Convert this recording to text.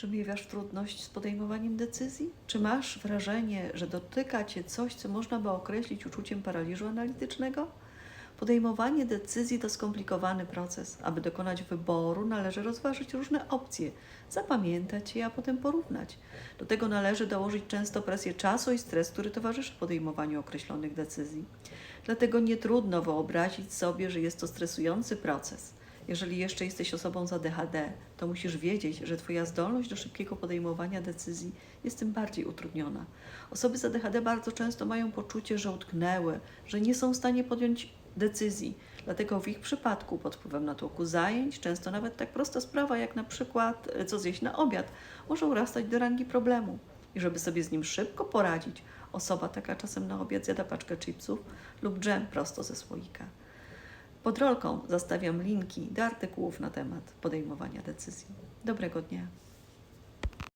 Czy miewasz trudność z podejmowaniem decyzji? Czy masz wrażenie, że dotyka cię coś, co można by określić uczuciem paraliżu analitycznego? Podejmowanie decyzji to skomplikowany proces. Aby dokonać wyboru, należy rozważyć różne opcje, zapamiętać je, a potem porównać. Do tego należy dołożyć często presję czasu i stres, który towarzyszy podejmowaniu określonych decyzji. Dlatego nie trudno wyobrazić sobie, że jest to stresujący proces. Jeżeli jeszcze jesteś osobą z ADHD, to musisz wiedzieć, że Twoja zdolność do szybkiego podejmowania decyzji jest tym bardziej utrudniona. Osoby z ADHD bardzo często mają poczucie, że utknęły, że nie są w stanie podjąć decyzji. Dlatego w ich przypadku, pod wpływem natłoku zajęć, często nawet tak prosta sprawa jak na przykład e, co zjeść na obiad, może urastać do rangi problemu. I żeby sobie z nim szybko poradzić, osoba taka czasem na obiad zjada paczkę chipsów lub dżem prosto ze słoika. Pod rolką zostawiam linki do artykułów na temat podejmowania decyzji. Dobrego dnia.